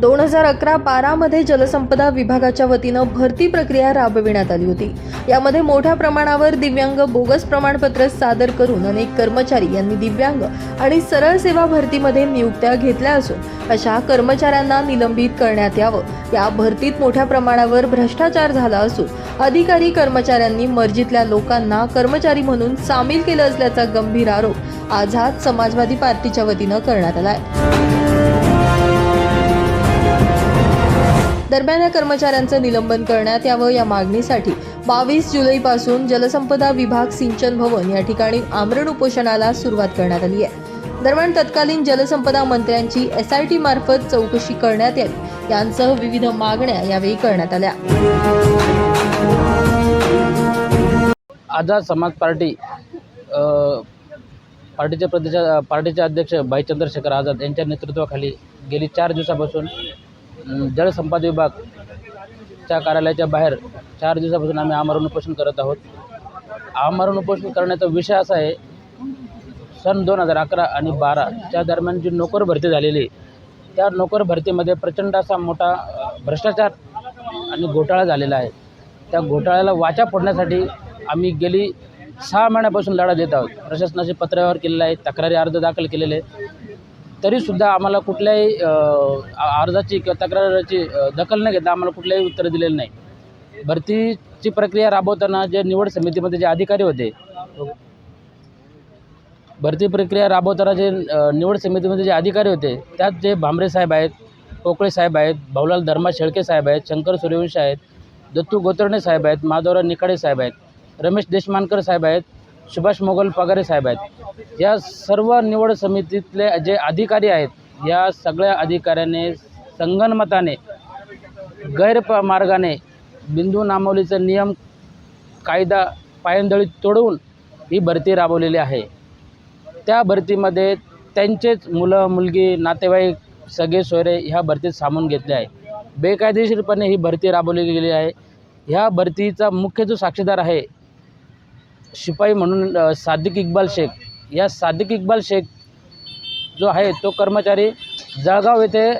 दोन हजार अकरा बारामध्ये जलसंपदा विभागाच्या वतीनं भरती प्रक्रिया राबविण्यात आली होती. यामध्ये मोठ्या प्रमाणावर दिव्यांग बोगस प्रमाणपत्र सादर करून अनेक कर्मचारी यांनी दिव्यांग आणि सरळ सेवा भरतीमध्ये नियुक्त्या घेतल्या असून अशा कर्मचाऱ्यांना निलंबित करण्यात यावं. या भरतीत मोठ्या प्रमाणावर भ्रष्टाचार झाला असून अधिकारी कर्मचाऱ्यांनी मर्जीतल्या लोकांना कर्मचारी म्हणून सामील केलं असल्याचा गंभीर आरोप आझाद समाजवादी पार्टीच्या वतीनं करण्यात आला आहे दरम्यान या कर्मचाऱ्यांचं निलंबन करण्यात यावं या मागणीसाठी बावीस जुलैपासून जलसंपदा विभाग सिंचन भवन या ठिकाणी आमरण उपोषणाला सुरुवात करण्यात आली आहे. दरम्यान तत्कालीन जलसंपदा मंत्र्यांची एस आय टी मार्फत चौकशी करण्यात यावी. यांसह विविध मागण्या यावेळी करण्यात आल्या. आझाद समाज पार्टी पार्टीचे प्रदेश पार्टीचे अध्यक्ष भाई चंद्रशेखर आझाद यांच्या नेतृत्वाखाली गेली चार दिवसापासून जलसंपद विभाग विभागच्या कार्यालयाच्या बाहेर चार दिवसापासून आम्ही आमरण उपोषण करत आहोत. आमरण उपोषण करण्याचा विषय असा आहे सन दोन हजार अकरा आणि बाराच्या दरम्यान जी नोकर भरती झालेली आहे, त्या नोकर भरतीमध्ये प्रचंड असा मोठा भ्रष्टाचार आणि घोटाळा झालेला आहे. त्या घोटाळ्याला वाचा फोडण्यासाठी आम्ही गेली सहा महिन्यापासून लढा देत आहोत. प्रशासनाशी पत्रव्यवहार केलेला आहे तक्रारी अर्ज दाखल केलेले आहे तरीसुद्धा आम्हाला कुठल्याही आ- अर्जाची किंवा तक्रारीची दखल न घेता आम्हाला कुठल्याही उत्तर दिलेलं नाही. भरतीची प्रक्रिया राबवताना जे निवड समितीमध्ये जे अधिकारी होते भरती प्रक्रिया राबवताना जे निवड समितीमध्ये जे अधिकारी होते त्यात जे भांबरे साहेब आहेत पोकळे साहेब आहेत भाऊलाल धर्मा शेळके साहेब आहेत शंकर सूर्यवंशी आहेत दत्तू गोतर्णे साहेब आहेत माधवराव निकाडे साहेब आहेत रमेश देशमानकर साहेब आहेत सुभाष मोगल पगारे साहेब आहेत. या सर्व निवड समितीतले जे अधिकारी आहेत या सगळ्या अधिकाऱ्याने संगनमताने गैरमार्गाने बिंदू नामवलीचा नियम कायदा पायंदळी तोडवून ही भरती राबवलेली आहे. त्या भरतीमध्ये त्यांचेच मुलं मुलगी नातेवाईक सगळे सोयरे ह्या भरतीत सामावून घेतले आहे. बेकायदेशीरपणे ही भरती राबवली गेली आहे. ह्या भरतीचा मुख्य जो साक्षीदार आहे शिपाई म्हणून सादिक इक्बाल शेख. या सादिक इक्बाल शेख जो आहे तो कर्मचारी जळगाव येथे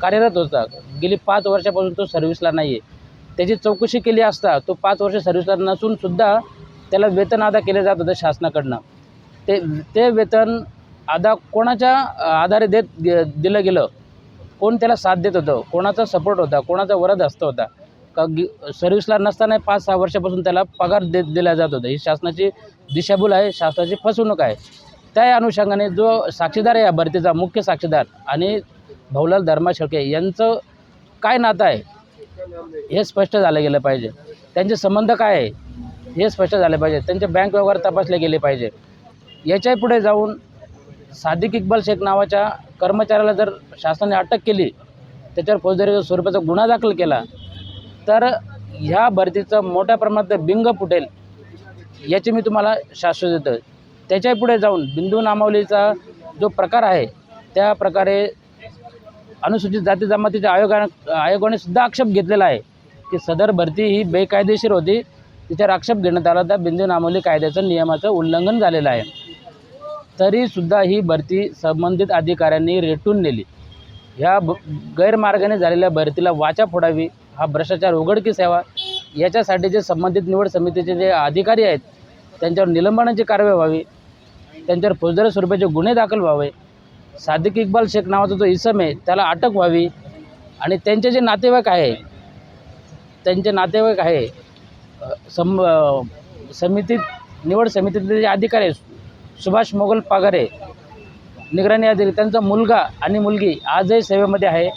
कार्यरत होता. गेली पाच वर्षापासून तो सर्व्हिसला नाही आहे त्याची चौकशी केली असता तो पाच वर्ष सर्व्हिसला नसून सुद्धा त्याला वेतन अदा केले जात होतं शासनाकडनं. ते ते वेतन अदा कोणाच्या आधारे देत गे- दिलं गेलं? कोण त्याला साथ देत होतं? कोणाचा सपोर्ट होता? कोणाचा वरद हस्त होता? का सर्व्हिसला नसताना पाच सहा वर्षापासून त्याला पगार देत दिला जात होता. ही शासनाची दिशाभूल आहे शासनाची फसवणूक आहे. त्या अनुषंगाने जो साक्षीदार आहे या भरतीचा मुख्य साक्षीदार आणि भाऊलाल धर्मा शेळके यांचं काय नातं आहे हे स्पष्ट झालं गेलं पाहिजे. त्यांचे संबंध काय आहे हे स्पष्ट झाले पाहिजे. त्यांचे बँक व्यवहार तपासले गेले पाहिजे. याच्यापुढे जाऊन सादिक इक्बाल शेख नावाच्या कर्मचाऱ्याला जर शासनाने अटक केली त्याच्यावर फौजदारी स्वरूपाचा गुन्हा दाखल केला तर ह्या भरतीचं मोठ्या प्रमाणात बिंग फुटेल याची मी तुम्हाला शाश्वत देतो. त्याच्या पुढे जाऊन बिंदू नामावलीचा जो प्रकार आहे त्या प्रकारे अनुसूचित जाती जमातीच्या आयोगानं आयोगाने सुद्धा आक्षेप घेतलेला आहे की सदर भरती ही बेकायदेशीर होती. तिच्यावर आक्षेप घेण्यात आला त्या बिंदू नामावली कायद्याचं नियमाचं उल्लंघन झालेलं आहे. तरीसुद्धा ही भरती संबंधित अधिकाऱ्यांनी रेटून नेली. ह्या ब गैरमार्गाने झालेल्या भरतीला वाचा फोडावी हा भ्रष्टाचार उघडकीस यावा याच्यासाठी जे संबंधित निवड समितीचे जे अधिकारी आहेत त्यांच्यावर निलंबनाची कारवाई व्हावी त्यांच्यावर फौजदारी स्वरूपाचे गुन्हे दाखल व्हावे सादिक इक्बाल शेख नावाचा जो इसम आहे त्याला अटक व्हावी आणि त्यांचे जे नातेवाईक आहे त्यांचे नातेवाईक आहे सम समितीत निवड समितीतले जे अधिकारी आहे सुभाष मोगल पागारे निगराणी अधिकारी त्यांचा मुलगा आणि मुलगी आजही सेवेमध्ये आहे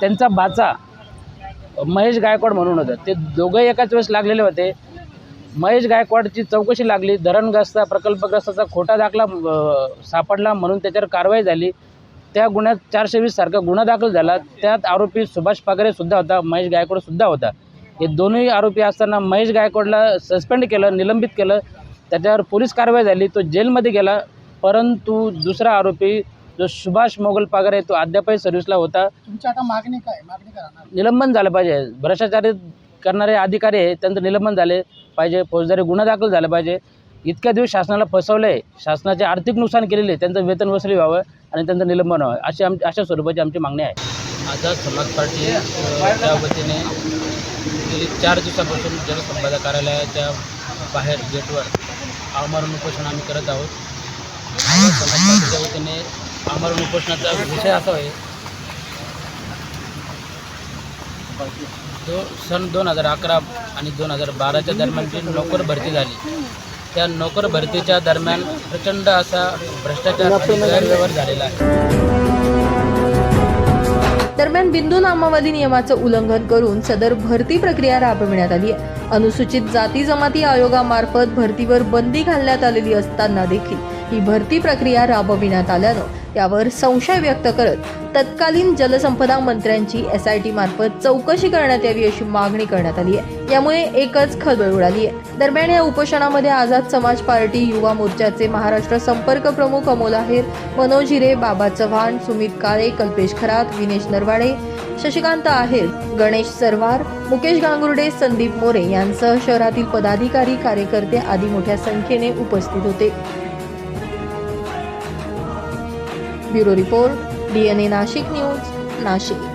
त्यांचा बाचा महेश गायकवाड म्हणून होतं. ते दोघंही एकाच वेळेस लागलेले होते. महेश गायकवाडची चौकशी लागली. धरणग्रस्त प्रकल्पग्रस्ताचा खोटा दाखला सापडला म्हणून त्याच्यावर कारवाई झाली. त्या गुन्ह्यात चारशे वीस सारखा गुन्हा दाखल झाला. त्यात आरोपी सुभाष पागरे सुद्धा होता. महेश गायकवाड सुद्धा होता. हे दोन्ही आरोपी असताना महेश गायकवाडला सस्पेंड केलं निलंबित केलं. त्याच्यावर पोलीस कारवाई झाली. तो जेलमध्ये गेला. परंतु दुसरा आरोपी जो सुभाष मोगल पागरे तो अद्यापही सर्व्हिसला होता. तुमची आता मागणी काय? मागणी करा निलंबन झालं पाहिजे. भ्रष्टाचार करणारे अधिकारी आहे त्यांचं निलंबन झाले पाहिजे. फौजदारी गुन्हा दाखल झाला पाहिजे. इतक्या दिवस शासनाला फसवलं आहे शासनाचे आर्थिक नुकसान केलेले आहे त्यांचं वेतन वसुली व्हावं आणि त्यांचं निलंबन व्हावं. अशी आम अशा स्वरूपाची आमची मागणी आहे. आझाद समाज पार्टी त्या वतीने गेली चार दिवसापासून जनसंवाद कार्यालयाच्या बाहेर गेटवर आमरण उपोषण आम्ही करत आहोत. समाज पार्टीच्या आमरण उपोषणाचा विषय असा आहे. दो सन दोन हजार अकरा आणि दोन हजार बाराच्या दरम्यान जी नोकर भरती झाली त्या नोकर भरतीच्या दरम्यान प्रचंड असा भ्रष्टाचार आणि गैरव्यवहार झालेला आहे. दरम्यान बिंदू नामावली नियमाचं उल्लंघन करून सदर भरती प्रक्रिया राबविण्यात आली आहे. अनुसूचित जाती जमाती आयोगामार्फत भरतीवर बंदी घालण्यात आलेली असताना देखील ही भरती प्रक्रिया राबविण्यात आल्यानं यावर संशय व्यक्त करत तत्कालीन जलसंपदा मंत्र्यांची एस आय टी मार्फत चौकशी करण्यात यावी अशी मागणी करण्यात आली आहे. यामुळे एकच खळबळ उडाली आहे. दरम्यान या उपोषणामध्ये आझाद समाज पार्टी युवा मोर्चाचे महाराष्ट्र संपर्क प्रमुख अमोल आहेर मनोज हिरे बाबा चव्हाण सुमित काळे कल्पेश खरात विनेश नरवाडे शशिकांत आहेर गणेश सरवार मुकेश गांगुर्डे संदीप मोरे यांसह शहरातील पदाधिकारी कार्यकर्ते आदी मोठ्या संख्येने उपस्थित होते. Bureau report DNA Nashik news Nashik.